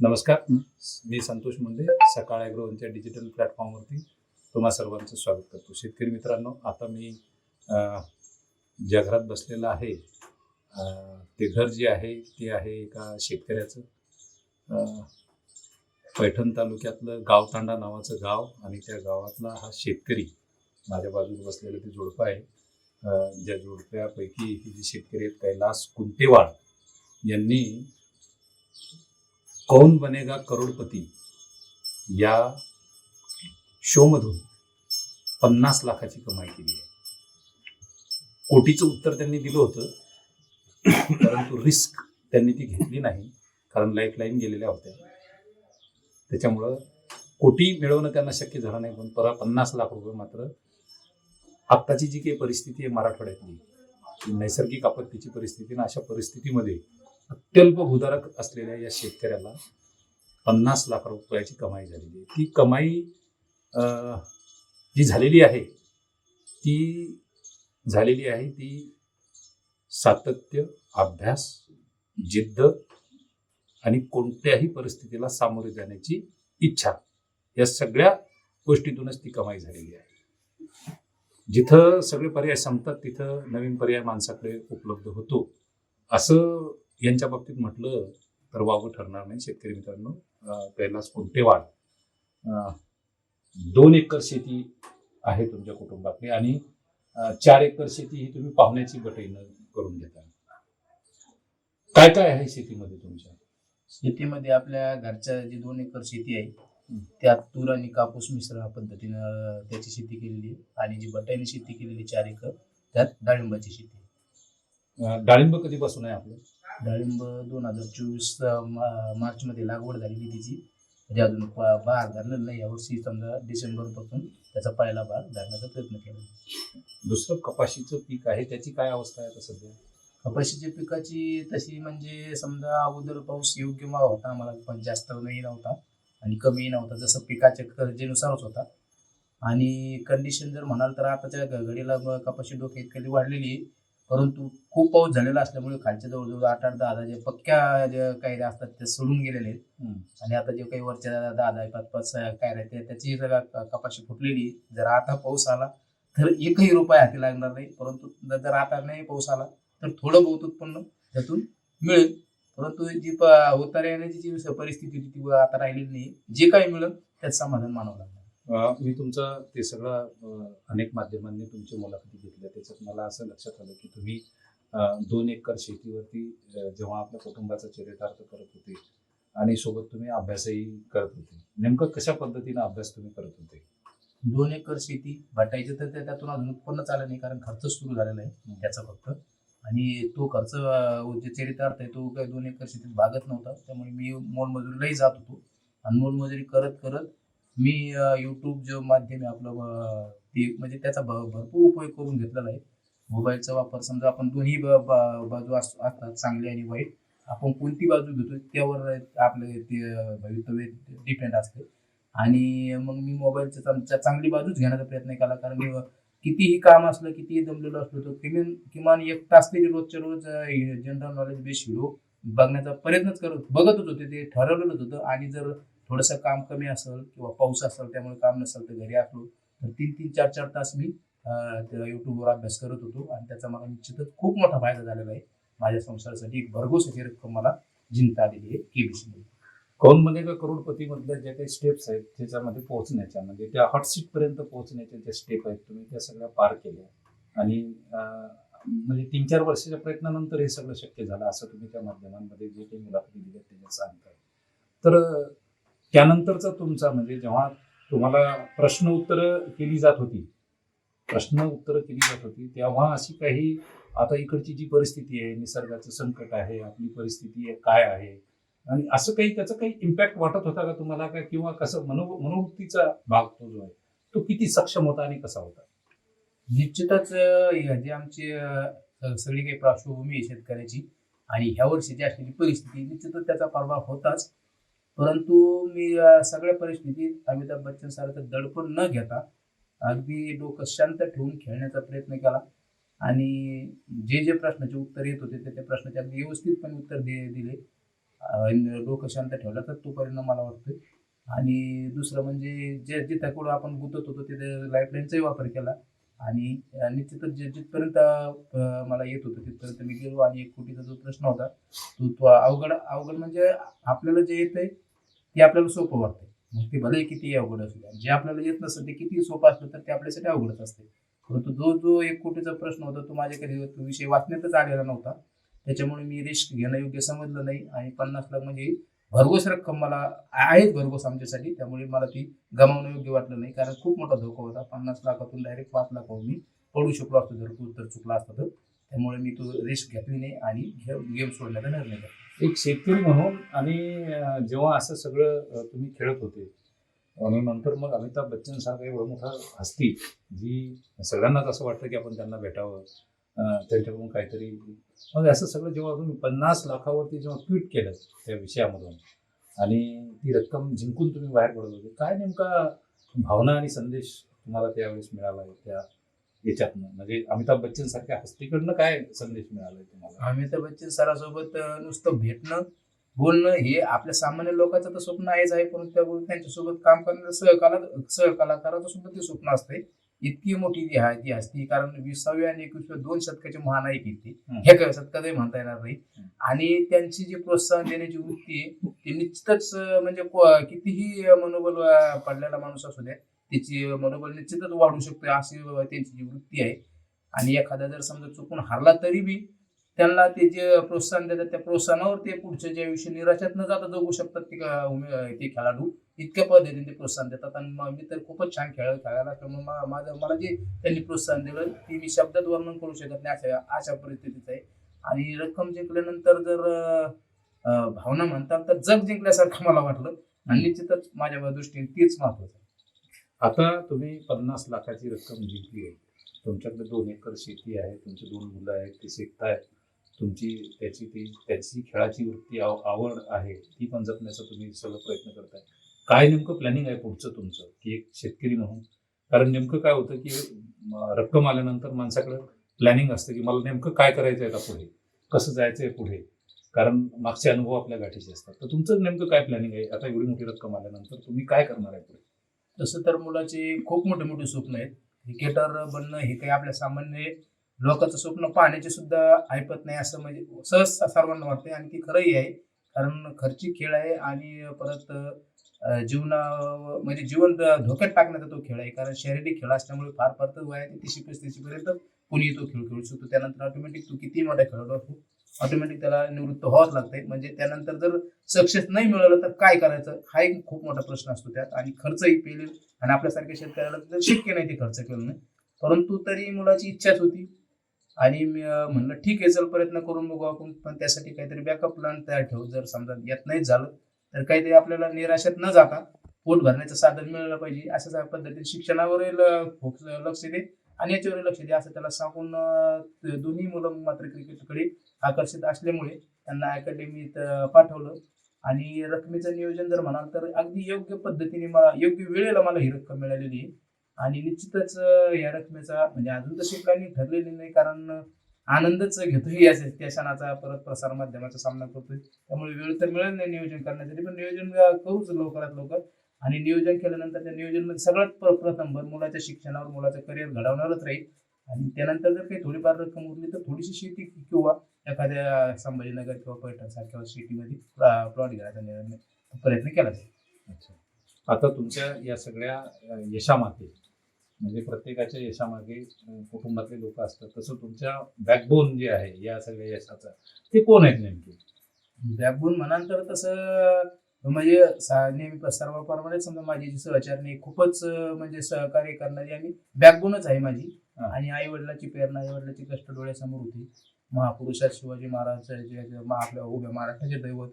नमस्कार. मी संतोष मुंडे सकाळ ॲग्रोवनच्या डिजिटल प्लॅटफॉर्मवरती तुम्हा सर्वांचं स्वागत करतो. शेतकरी मित्रांनो आता मी ज्या घरात बसलेलं आहे ते घर जे आहे ते आहे एका शेतकऱ्याचं. पैठण तालुक्यातलं गावतांडा नावाचं गाव आणि त्या गावातला हा शेतकरी माझ्या बाजूला बसलेलं ते जोडपं आहे. ज्या जोडप्यापैकी हे जे शेतकरी आहेत कैलास कुंटेवाड यांनी कौन बनेगा करोडपती? या शोमधून पन्नास लाखाची कमाई केली आहे. कोटीचं उत्तर त्यांनी दिलं होतं परंतु रिस्क त्यांनी ती घेतली नाही कारण लाईन गेलेल्या होत्या. त्याच्यामुळं कोटी मिळवणं त्यांना शक्य झालं नाही पण पर पन्नास लाख रुपये मात्र आत्ताची जी काही परिस्थिती आहे मराठवाड्यातली नैसर्गिक आपत्तीची परिस्थिती ना अशा परिस्थितीमध्ये अत्यल्प भूधारक असलेल्या या शेतकऱ्याला पन्नास लाख रुपयाची कमाई झालेली आहे. ती कमाई जी झालेली आहे ती झालेली आहे ती सातत्य अभ्यास जिद्द आणि कोणत्याही परिस्थितीला सामोरे जाण्याची इच्छा या सगळ्या गोष्टीतूनच ती कमाई झालेली आहे. जिथं सगळे पर्याय संपतात तिथं नवीन पर्याय माणसाकडे उपलब्ध होतो असं यांच्या बाबतीत म्हटलं तर वावं ठरणार नाही शेतकरी मित्रांनो. कैलास कुंटेवाड अं, दोन एकर शेती आहे तुमच्या कुटुंबातली आणि चार एकर शेती ही तुम्ही पाहुण्याची गटईनं करून घेता. काय काय आहे शेतीमध्ये तुमच्या? शेतीमध्ये आपल्या घरच्या जी दोन एकर शेती आहे. त्यात तूर आणि कापूस मिश्र पद्धतीनं त्याची शेती केलेली आहे आणि जी बटाईने शेती केलेली चार एकर त्यात डाळिंबाची शेती डाळिंब कधीपासून आहे आपलं? डाळिंब दोन हजार चोवीस मार्च मध्ये लागवड झालेली तिची. म्हणजे अजून बहार धरलेलं नाही. यावर्षी समजा डिसेंबरपासून त्याचा पहिला बहार धरण्याचा प्रयत्न केला. दुसरं कपाशीचं पीक आहे त्याची काय अवस्था आहे आता सध्या? कपाशीच्या पिकाची तशी म्हणजे समजा अगोदर पाऊस योग्य होता आम्हाला पण जास्त नाही नव्हता आणि कमी नव्हता जसं पिकाच्या गरजेनुसारच होता. आणि कंडिशन जर म्हणाल तर आताच्या घडीला कपाशी डोक्या इतकली वाढलेली आहे परंतु खूप पाऊस झालेला असल्यामुळे खालच्या जवळजवळ आठ आठ दहा दहा जे पक्क्या जे काही असतात ते सोडून गेलेले आहेत. आणि आता जे काही वरच्या दहा दहा पाच पाच काय राहते त्याची कपाशी फुटलेली. जर आता पाऊस आला तर एकही रुपये हाती लागणार नाही. परंतु जर आता नाही पाऊस आला तर थोडं बहुत उत्पन्न त्यातून मिळेल. परंतु जी प- उतार येण्याची जी परिस्थिती होती ती आता राहिलेली नाही जे काही मिळेल त्यात समाधान मानावं लागणार. अ, मी तुमचं ते सगळं अनेक माध्यमांनी तुमची मुलाखती घेतल्या त्याच्यात मला असं लक्षात आलं की तुम्ही दोन एकर शेतीवरती जेव्हा आपल्या कुटुंबाचा चरितार्थ करत होते आणि सोबत तुम्ही अभ्यासही करत होते नेमकं कशा पद्धतीनं अभ्यास तुम्ही करत होते? दोन एकर शेती भटायचं तर त्या- त्यातून अजून उत्पन्न चाललं नाही कारण खर्च सुरू झालेला आहे त्याचा फक्त. आणि तो खर्च जे चरितार्थ आहे तो काही दोन एकर शेतीत भागत नव्हता. त्यामुळे मी मोलमजुरीलाही जात होतो आणि मोलमजुरी करत करत मी यूट्यूब जो माध्यम आहे आपलं ते म्हणजे त्याचा भ- भरपूर उपयोग करून घेतलेला आहे. मोबाईलचा वापर समजा आपण दोन्ही ब- बाजू अस- असतात चांगली आणि वाईट. आपण कोणती बाजू घेतो त्यावर आपलं ते भवितव्य डिपेंड असते. आणि मग मी मोबाईलचा चांगली बाजूच घेण्याचा प्रयत्न केला. कारण मी कितीही काम असलं कितीही दमलेलं असलं तर किमान किमान एक तास तरी रोजच्या रोज जनरल नॉलेज बेस्ड व्हिडिओ बघण्याचा प्रयत्नच करत बघतच होते ते ठरवलेलंच होतं. आणि जर थोडंसं काम कमी असेल किंवा पाऊस असेल त्यामुळे काम नसेल तर घरी असलो तर तीन तीन चार चार तास मी त्या युट्यूबवर अभ्यास करत होतो आणि त्याचा मला निश्चितच खूप मोठा फायदा झालेला आहे. माझ्या संसारासाठी एक भरघोस अशी रक्कम मला जिंकता आलेली आहे केबीसी कौन बनेगा म्हणजे करोडपती मधल्या ज्या काही स्टेप्स आहेत त्याच्यामध्ये पोहोचण्याच्या म्हणजे त्या हॉटसीट पर्यंत पोहोचण्याच्या ज्या स्टेप आहेत तुम्ही त्या सगळ्या पार केल्या. आणि म्हणजे तीन चार वर्षाच्या प्रयत्नानंतर हे सगळं शक्य झालं असं तुम्ही त्या माध्यमांमध्ये जे काही मुलाखती दिल्या त्याच्यात सांगताय. तर त्यानंतरचा तुमचा म्हणजे जेव्हा तुम्हाला प्रश्न उत्तरं केली जात होती प्रश्न उत्तरं केली जात होती तेव्हा अशी काही आता इकडची जी परिस्थिती आहे निसर्गाचं संकट आहे आपली परिस्थिती आहे काय आहे? आणि असं काही त्याचा काही इम्पॅक्ट वाटत होता का तुम्हाला का किंवा कसं मनो मनोवृत्तीचा भाग तो जो आहे तो किती सक्षम होता आणि कसा होता? निश्चितच जे जी आमची सगळी काही पार्श्वभूमी आहे शेतकऱ्याची आणि ह्या वर्षीची असलेली परिस्थिती निश्चितच त्याचा प्रभाव होताच. परंतु मी सगळ्या परिस्थितीत अमिताभ बच्चन सारखं दडपण न घेता अगदी डोकं शांत ठेवून खेळण्याचा प्रयत्न केला. आणि जे जे प्रश्नाचे उत्तर येत होते ते त्या प्रश्नाचे अगदी व्यवस्थितपणे उत्तर दि दिले. डोकं शांत ठेवलं तर तो परिणाम मला वाटतोय. आणि दुसरं म्हणजे जे जिथं कुठं आपण गुंतत होतो तिथे लाईफलाईनचाही वापर केला. आणि निश्चितच जे जिथपर्यंत मला येत होतं तिथपर्यंत मी गेलो. आणि एक कोटीचा जो प्रश्न होता तो तो अवघड अवघड म्हणजे आपल्याला जे येतंय ते आपल्याला सोपं वाटतंय. मग ते भले किती अवघड असू द्या जे आपल्याला येत नसेल ते किती सोपं असलं तर ते आपल्यासाठी अवघडच असते परंतु जो जो एक कोटीचा प्रश्न होता तो माझ्याकडे तो विषय वाचण्यातच आलेला नव्हता. त्याच्यामुळे मी रिस्क घेणं योग्य समजलं नाही आणि पन्नास लाख म्हणजे भरघोस रक्कम मला आहेत भरघोस आमच्यासाठी त्यामुळे मला ती गमावणं योग्य वाटलं नाही. कारण खूप मोठा धोका होता. पन्नास लाखातून डायरेक्ट पाच लाखावर मी पडू शकलो असतो. जर तू उत्तर चुकला असतं तर. त्यामुळे मी तो रिस्क घेतली नाही आणि गेम सोडण्याचा निर्णय घेतला. एक शेतकरी म्हणून आणि जेव्हा असं सगळं तुम्ही खेळत होते आणि नंतर मग अमिताभ बच्चन सारखा एवढा मोठा हस्ती जी सगळ्यांनाच असं वाटतं की आपण त्यांना भेटावं त्यांच्याकडून काहीतरी मग असं सगळं जेव्हा तुम्ही पन्नास लाखावरती जेव्हा ट्विट केलं त्या विषयामधून आणि ती रक्कम जिंकून तुम्ही बाहेर पडत होते काय नेमका भावना आणि संदेश तुम्हाला त्यावेळेस मिळाला आहे त्या याच्यातनं. म्हणजे अमिताभ बच्चन सारख्या हस्तीकडनं काय संदेश मिळालाय तुम्हाला? अमिताभ बच्चन सरासोबत नुसतं भेटणं बोलणं हे आपल्या सामान्य लोकांचं तर स्वप्न आहेच आहे परंतु त्याबरोबर त्यांच्यासोबत काम करणाऱ्या सहकाला सहकलाकाराचं सुद्धा ते स्वप्न असते इतकी मोठी ती आहे ती असती कारण विसाव्या आणि एकविसव्या दोन शतकाची महानायक ती. हे काय शतकातही म्हणता येणार नाही. आणि त्यांची जी प्रोत्साहन देण्याची वृत्ती आहे ती निश्चितच म्हणजे कितीही मनोबल पडलेला माणूस असू द्या त्याची मनोबल निश्चितच वाढू शकतो अशी त्यांची जी वृत्ती आहे. आणि एखादा जर समजा चुकून हारला तरी बी त्यांना ते जे प्रोत्साहन देतात त्या प्रोत्साहनावर ते पुढच्या ज्या विषयी निराशात न जाता जगू शकतात ते ते खेळाडू. इतक्या पद्धतीने ते प्रोत्साहन देतात. आणि मग मी तर खूपच छान खेळ खेळायला त्यामुळे मा- माझं मला जे त्यांनी प्रोत्साहन दिलं ते मी शब्दात वर्णन करू शकत नाही अशा अशा परिस्थितीत आहे. आणि रक्कम जिंकल्यानंतर जर भावना म्हणतात तर जग जिंकल्यासारखं मला वाटलं. आणि निश्चितच माझ्या दृष्टीने तेच महत्वाचं आहे. आता तुम्ही पन्नास लाखाची रक्कम जिंकली आहे. तुमच्याकडे दोन एकर शेती आहे तुमचे दोन मुलं आहेत ते शिकतायत. तुमची त्याची ती त्याची खेळाची वृत्ती आव- आवड आहे ती पण जपण्याचा तुम्ही सगळं प्रयत्न करताय. काय नेमकं प्लॅनिंग आहे पुढचं तुमचं की एक शेतकरी म्हणून? कारण नेमकं काय होतं की रक्कम आल्यानंतर माणसाकडे प्लॅनिंग असतं की मला नेमकं काय करायचं आहे का पुढे? कसं जायचं आहे पुढे? कारण मागचे अनुभव आपल्या गाठीचे असतात. तर तुमचं नेमकं काय प्लॅनिंग आहे? आता एवढी मोठी रक्कम आल्यानंतर तुम्ही काय करणार आहे पुढे? तसं तर मुलाचे खूप मोठे मोठे स्वप्न आहेत. क्रिकेटर बनणं हे काही आपल्या सामान्य लोकांचं स्वप्न पाहण्याचे सुद्धा ऐपत नाही असं म्हणजे सहज सर्वांना वाटते आणि ती खरंही आहे. कारण खर्ची खेळ आहे आणि परत जीवना म्हणजे जीवन धोक्यात टाकण्याचा तो खेळ आहे. कारण शारीरिक खेळ असल्यामुळे फार फार तर आहे तिशी पस्तीसशेपर्यंत कोणी तो खेळ खेळू शकतो. त्यानंतर ऑटोमॅटिक तू किती मोठा खेळाडू असतो ऑटोमॅटिक त्याला निवृत्त व्हावंच लागते म्हणजे त्यानंतर जर सक्सेस नाही मिळालं तर काय करायचं? हा एक खूप मोठा प्रश्न असतो त्यात. आणि खर्चही पेलेल. आणि आपल्यासारख्या शेतकऱ्याला तर शक्य नाही ते खर्च करणं. परंतु तरी मुलाची इच्छाच होती. आणि मी म्हणलं ठीक आहे चल प्रयत्न करून बघू आपण. पण त्यासाठी काहीतरी बॅकअप प्लॅन तयार ठेवू. जर समजा यात नाही झालं तर काहीतरी आपल्याला निराशात न जाता पोट भरण्याचं साधन मिळालं पाहिजे. अशा पद्धतीने शिक्षणावर लक्ष दे. आणि याच्यावर लक्ष द्या. असं त्याला सांगून दोन्ही मुलं मात्र क्रिकेटकडे आकर्षित असल्यामुळे त्यांना अकॅडमीत पाठवलं. आणि रकमेचं नियोजन जर म्हणाल तर अगदी योग्य पद्धतीने मला योग्य वेळेला मला ही रक्कम मिळालेली आहे. आणि निश्चितच या रकमेचा म्हणजे अजून तशी प्लॅनिंग ठरलेली नाही कारण आनंदच घेतोही या त्या क्षणाचा परत प्रसार माध्यमाचा सामना करतोय. त्यामुळे वेळ तर मिळत नाही नियोजन करण्यासाठी पण नियोजन करूच लवकरात लवकर. आणि नियोजन केल्यानंतर त्या नियोजनमध्ये सगळ्यात प्र- प्रथम भर मुलाच्या शिक्षणावर मुलाचं करिअर घडवणारच राहील. आणि त्यानंतर जर काही थोडीफार रक्कम उरली तर थोडीशी शेती किंवा एखाद्या संभाजीनगर किंवा पैठण सारख्या सिटीमध्ये प्लॉट घ्यायचा निर्णय प्रयत्न केला जाईल. अच्छा. आता तुमच्या या सगळ्या यशामागे म्हणजे प्रत्येकाच्या यशामागे कुटुंबातले लोक असतात तसं तुमच्या बॅकबोन जे आहे या सगळ्या यशाचा ते कोण आहेत नेमके? बॅकबोन म्हणाल तर तसं म्हणजे नेहमी सर्वप्रमाणे समजा माझी जी सहचारणी खूपच म्हणजे सहकार्य करणारी आणि बॅकबोनच आहे माझी. आणि आई वडिलाची प्रेरणा आई वडिलाची कष्ट डोळ्यासमोर होती. महापुरुषात शिवाजी महाराज आपल्या उभ्या महाराष्ट्राचे दैवत.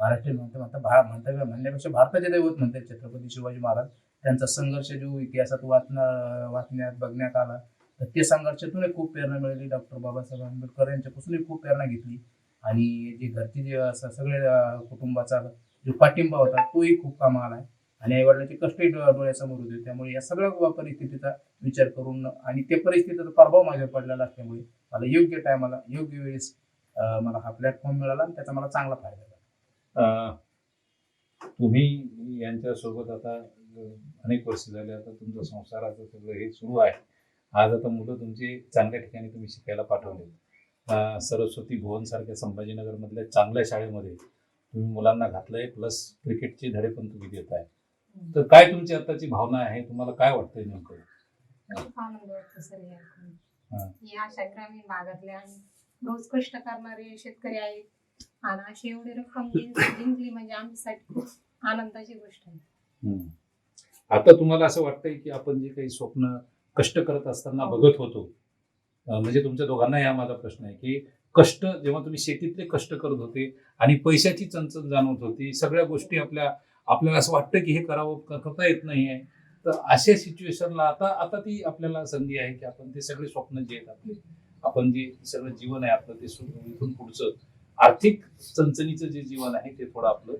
महाराष्ट्र म्हणता म्हणता भा म्हणता म्हणण्यापेक्षा भारताचे दैवत म्हणतात छत्रपती शिवाजी महाराज. त्यांचा संघर्ष जो इतिहासात वाचना वाचण्यात बघण्यात आला तर ते संघर्षातूनही खूप प्रेरणा मिळाली. डॉक्टर बाबासाहेब आंबेडकर यांच्यापासूनही खूप प्रेरणा घेतली. आणि जे घरचे जे सगळे कुटुंबाचा जो पाठिंबा होता तोही खूप कामा आहे. आणि आई वडिलांचे कष्टही डोळ्यासमोर होते. त्यामुळे या सगळ्या परिस्थितीचा विचार करून आणि त्या परिस्थितीचा प्रभाव माझ्यावर पडलेला असल्यामुळे मला योग्य टायमाला योग्य वेळेस मला हा प्लॅटफॉर्म मिळाला आणि त्याचा मला चांगला फायदा झाला. तुम्ही यांच्यासोबत आता अनेक वर्ष झाले आता तुमचं संसाराचं सगळं हे सुरू आहे. आज आता मुलं तुमची चांगल्या ठिकाणी तुम्ही शिकायला पाठवले सरस्वती भुवन सारख्या संभाजीनगर मधल्या चांगल्या शाळेमध्ये तुम्ही मुलांना घातलंय प्लस क्रिकेटचे धडे पण तुम्ही देत आहे तर काय तुमची आताची भावना आहे तुम्हाला काय वाटतंय नेमकं खूप आनंद वाटतो सर हे ऐकून. हा. ही अशा ग्रामीण भागातले आणि रोज कष्ट करणारे शेतकरी आहेत आणि अशी एवढी रक्कम जिं- जिंकली म्हणजे आमच्यासाठी खूप आनंदाची गोष्ट आहे हम्म. आता तुम्हाला असं वाटतंय की आपण जे काही स्वप्न कष्ट करत असताना बघत होतो अं, म्हणजे तुमच्या दोघांना या माझा प्रश्न आहे की कष्ट जेव्हा तुम्ही शेतीतले कष्ट करत होते आणि पैशाची चणचण जाणवत होती सगळ्या गोष्टी आपल्या आपल्याला असं वाटतं की हे करावं करता येत नाहीये तर अशा सिच्युएशनला आता आता ती आपल्याला संधी आहे की आपण ते सगळे स्वप्न जे आहेत आपले आपण जे सगळं जीवन आहे आपलं ते इथून पुढचं आर्थिक चणचणीचं जे जीवन आहे ते थोडं आपलं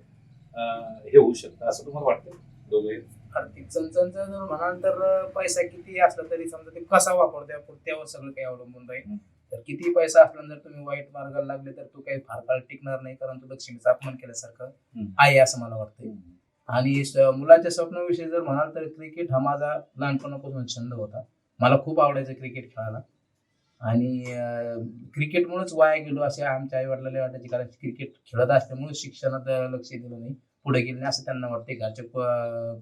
हे होऊ शकतं. असं तुम्हाला वाटतं दोघे आर्थिक चणचणचं जर म्हणाल तर पैसा किती असला तरी समजा ते कसा वापरतो त्यावर सगळं काही अवलंबून राहील. तर किती पैसा असला जर तुम्ही वाईट मार्गाला लागले तर तो काही फार काळ टिकणार नाही कारण तो लक्ष्मीचा अपमान केल्यासारखं. आहे असं मला वाटतंय. आणि मुलाच्या स्वप्नाविषयी जर म्हणाल तर क्रिकेट हा माझा लहानपणापासून छंद होता. मला खूप आवडायचं क्रिकेट खेळायला. आणि क्रिकेटमुळेच वाया गेलो असे आमच्या आई वडिलांना वाटायचे कारण क्रिकेट खेळत असल्यामुळे शिक्षणात लक्ष दिलं नाही पुढे गेले नाही असं त्यांना वाटते घरच्या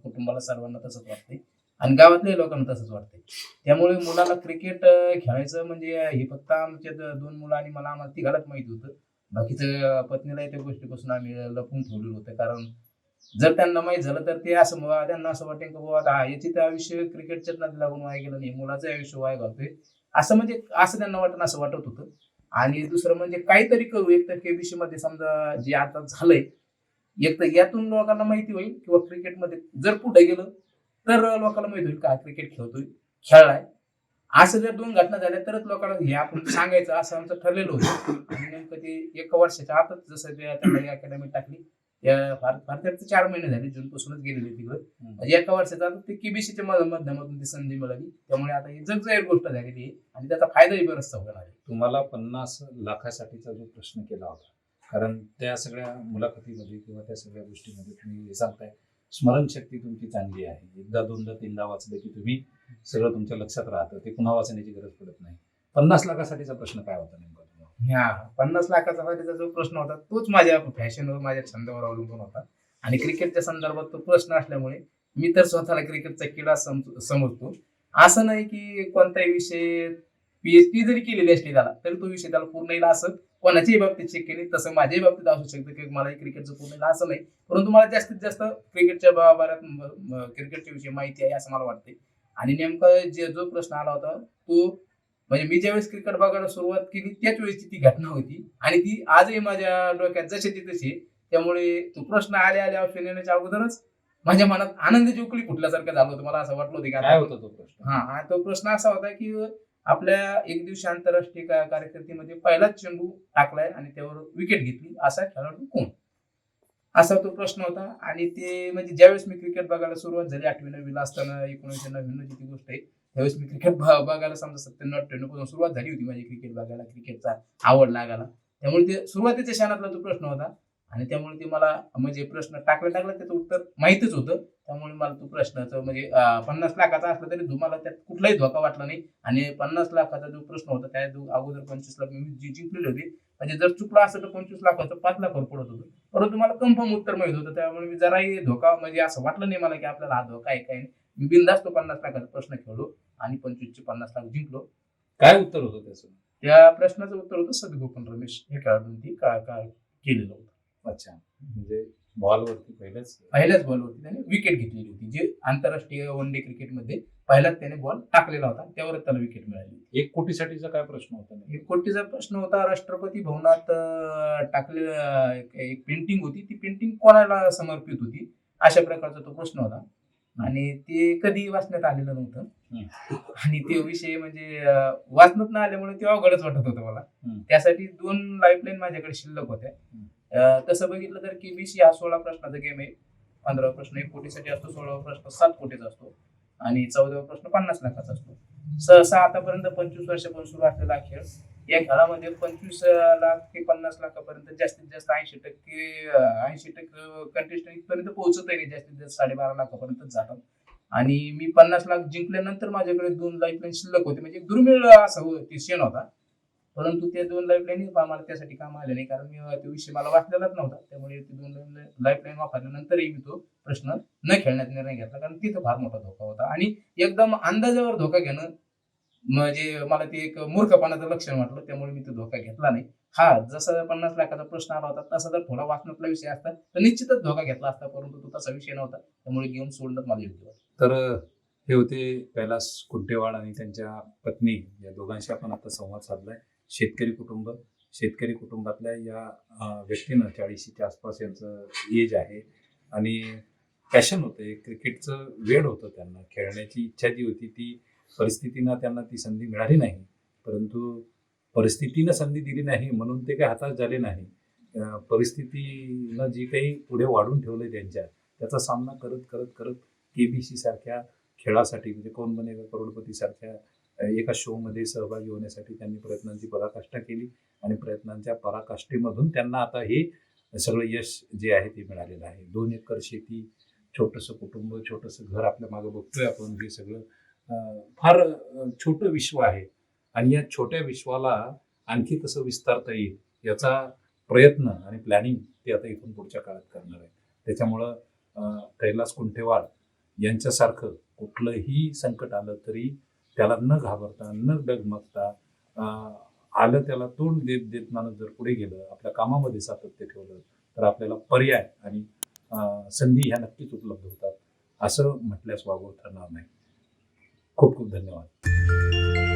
कुटुंबाला सर्वांना तसंच वाटते आणि गावातल्या लोकांना तसंच वाटते त्यामुळे मुलाला क्रिकेट खेळायचं म्हणजे हे फक्त आमच्या दोन मुलं आणि मला आम्हाला तिघालाच माहिती होतं. बाकीचं पत्नीलाही त्या गोष्टीपासून आम्ही लपून ठेवलेलं होतं. कारण जर त्यांना माहीत झालं तर ते असं बुवा त्यांना असं वाटेल की बाबा आता हा याची तर आयुष्य क्रिकेटच्याच नादी लागून वाया गेलं नाही. मुलाचं आयुष्य वाया घालतोय. असं म्हणजे असं त्यांना वाटणं असं वाटत होतं. आणि दुसरं म्हणजे काहीतरी करू. एक तर केबीसी मध्ये समजा जे आता झालंय एक तर यातून लोकांना माहिती होईल किंवा क्रिकेटमध्ये जर पुढे गेलं तर लोकांना माहिती होईल का क्रिकेट खेळतोय खेळलाय. असं जर दोन घटना झाल्या तरच लोकांना हे आपण सांगायचं असं आमचं ठरलेलं होतं. आणि नेमकं ते एका वर्षाच्या आतच जसं ते अकॅडमी टाकली फार तर चार महिने झाले जून पासूनच गेलेले तिकडे. एका वर्षाचा आता ते केबीसीच्या माध्यमातून ती संधी मिळाली. त्यामुळे आता ही जगजाहीर गोष्ट झालेली आहे आणि त्याचा फायदाही बराचसा होणार आहे. तुम्हाला पन्नास लाखासाठीचा जो प्रश्न केला होता कारण त्या सगळ्या मुलाखतीमध्ये किंवा त्या सगळ्या गोष्टीमध्ये तुम्ही हे सांगताय स्मरणशक्ती तुमची चांगली आहे. एकदा दोनदा तीनदा वाचलं की तुम्ही सगळं तुमच्या लक्षात राहतं. ते पुन्हा वाचण्याची गरज पडत नाही. पन्नास लाखासाठीचा प्रश्न काय होता नेमका तुम्हाला? हा पन्नास लाखाचा जो प्रश्न होता तोच माझ्या फॅशनवर माझ्या छंदावर अवलंबून होता. आणि क्रिकेटच्या संदर्भात तो प्रश्न असल्यामुळे मी तर स्वतःला क्रिकेटचा किडा समजतो. असं नाही की कोणताही विषय पीएचडी जरी केलेली असली त्याला तरी तो विषय त्याला पूर्ण येईल असं कोणाच्याही बाबतीत शक्य नाही तसं माझ्याही बाबतीत असू शकतं की मला क्रिकेटचं पूर्ण असं नाही. परंतु मला जास्तीत जास्त क्रिकेटच्या बा- बऱ्यात म- म- क्रिकेटच्या विषयी माहिती आहे असं मला वाटते आणि नेमका जे जो प्रश्न आला होता तो म्हणजे मी ज्यावेळेस क्रिकेट बघायला सुरुवात केली त्याच वेळेसची ती घटना होती. आणि ती आजही माझ्या डोक्यात जशाची तशी. त्यामुळे तो प्रश्न आले आले ऑप्शन येण्याच्या अगोदरच माझ्या मनात आनंदाची उकळी फुटल्यासारखं झालं होतं. मला असं वाटलं होतं की काय होता तो प्रश्न? हा तो प्रश्न असा होता की आपल्या एक दिवशी आंतरराष्ट्रीय कार्यकर्तीमध्ये पहिलाच चेंडू टाकलाय आणि त्यावर विकेट घेतली. असा खेळाडू कोण? असा तो प्रश्न होता. आणि ते म्हणजे ज्यावेळेस मी क्रिकेट बघायला सुरुवात झाली आठवी नववीला असताना एकोणीसशे नव्याण्णवची ती गोष्ट आहे त्यावेळेस मी क्रिकेट बघायला समजा सत्त्याण्णव अठ्ठ्याण्णवपासून सुरुवात झाली होती माझी क्रिकेट बघायला क्रिकेटचा आवड लागायला. त्यामुळे ते सुरुवातीच्या क्षणातला तो प्रश्न होता आणि त्यामुळे ते मला म्हणजे प्रश्न टाकला टाकला त्याचं उत्तर माहितच होतं. त्यामुळे मला तो प्रश्नाचं म्हणजे पन्नास लाखाचा असला तरी तुम्हाला त्यात कुठलाही धोका वाटला नाही. आणि पन्नास लाखाचा जो प्रश्न होता त्या जो अगोदर पंचवीस लाख मी जी जिंकलेले होते म्हणजे जर चुकला असतं तर पंचवीस लाखाचं पाच लाखावर पडत होतं. परंतु मला कन्फर्म उत्तर माहीत होतं. त्यामुळे मी जराही धोका म्हणजे असं वाटलं नाही मला की आपल्याला हा धोका आहे काय नाही. मी बिंदास तो पन्नास लाखाचा प्रश्न खेळलो आणि पंचवीसचे पन्नास लाख जिंकलो. काय उत्तर होतं त्याचं? त्या प्रश्नाचं उत्तर होतं सदगोपन रमेश हे खेळाडूंनी केलेलं होतं. अच्छा. म्हणजे बॉलवरती पहिलेच. पहिल्याच बॉलवरती त्याने विकेट घेतलेली होती. जे आंतरराष्ट्रीय वन डे क्रिकेटमध्ये पहिलाच त्याने बॉल टाकलेला होता. त्यावरच त्याला विकेट मिळाली एक कोटीसाठीचा काय प्रश्न होता? एक कोटीचा प्रश्न होता. राष्ट्रपती भवनात अं, टाकलेलं एक- पेंटिंग होती. ती पेंटिंग कोणाला समर्पित होती? अशा प्रकारचा तो प्रश्न होता. आणि ते कधी वाचण्यात आलेलं नव्हतं. आणि ते विषय म्हणजे वाचण्यात न आल्यामुळे ते अवघडच वाटत होतं मला. त्यासाठी दोन लाईफलाईन माझ्याकडे शिल्लक होत्या. तसं बघितलं तर केबीसी हा सोळा प्रश्नाचा गेम आहे. पंधरा प्रश्न एक कोटीसाठी असतो सोळावा प्रश्न सात कोटीचा असतो आणि चौदावा प्रश्न पन्नास लाखाचा असतो. सहसा आतापर्यंत पंचवीस वर्षापासून सुरू असलेला खेळ या खेळामध्ये पंचवीस लाख ते पन्नास लाखापर्यंत जास्तीत जास्त ऐंशी टक्के ऐंशी टक्के कंटेस्टंट इथपर्यंत पोहोचत आहे जास्तीत जास्त साडेबारा लाखापर्यंत जातात आणि मी पन्नास लाख जिंकल्यानंतर माझ्याकडे दोन लाईफलाईन शिल्लक होते. म्हणजे दुर्मिळ असा हो- ते होता. परंतु ते दोन लाईफलाईन आम्हाला त्यासाठी काम आले नाही. कारण मी तो विषय मला वाचलेलाच नव्हता. त्यामुळे ते दोन लाईफलाईन वापरल्यानंतरही मी तो प्रश्न न खेळण्याचा निर्णय घेतला. कारण तिथं फार मोठा धोका होता. आणि एकदम अंदाजावर धोका घेणं म्हणजे मला ते एक मूर्खपणाचं लक्षण वाटलं. त्यामुळे मी तो धोका घेतला नाही. हा जसा पन्नास लाखाचा प्रश्न आला होता तसा जर थोडा वाचनातला विषय असता तर निश्चितच धोका घेतला असता. परंतु तो तसा विषय नव्हता. त्यामुळे घेऊन सोडणं मला योग्य वाटलं. तर हे होते कैलास कुंटेवाड आणि त्यांच्या पत्नी. या दोघांशी आपण आता संवाद साधलाय. शेतकरी कुटुंब शेतकरी कुटुंबातल्या या व्यक्तीनं चाळीशीच्या आसपास यांचं एज आहे. आणि पॅशन होतं क्रिकेटचं वेळ होतं त्यांना. खेळण्याची इच्छा जी होती ती परिस्थितीनं त्यांना ती संधी मिळाली नाही. परंतु परिस्थितीनं संधी दिली नाही म्हणून ते काही हातात झाले नाही. परिस्थितीनं जी काही पुढे वाढून ठेवलं त्यांच्या त्याचा सामना करत करत करत के बी सी सारख्या खेळासाठी म्हणजे कोण बनेगा करोडपती सारख्या एका शोमध्ये सहभागी होण्यासाठी त्यांनी प्रयत्नांची पराकाष्ठा केली आणि प्रयत्नांच्या पराकाष्ठेमधून त्यांना आता हे सगळं यश जे आहे ते मिळालेलं आहे. दोन एकर शेती छोटंसं कुटुंब छोटंसं घर आपल्या मागं बघतोय आपण. हे सगळं फार छोटं विश्व आहे. आणि या छोट्या विश्वाला आणखी कसं विस्तारता येईल याचा प्रयत्न आणि प्लॅनिंग ते आता इथून पुढच्या काळात करणार आहे त्याच्यामुळं कैलास कुंठेवाड यांच्यासारखं कुठलंही संकट आलं तरी त्याला न घाबरता न डगमगता आलं त्याला तोंड देत देत माणूस जर पुढे गेलं आपल्या कामामध्ये सातत्य ठेवलं तर आपल्याला पर्याय आणि संधी ह्या नक्कीच उपलब्ध होतात. असं म्हटल्यास वागवत ठरणार नाही. खूप खूप धन्यवाद.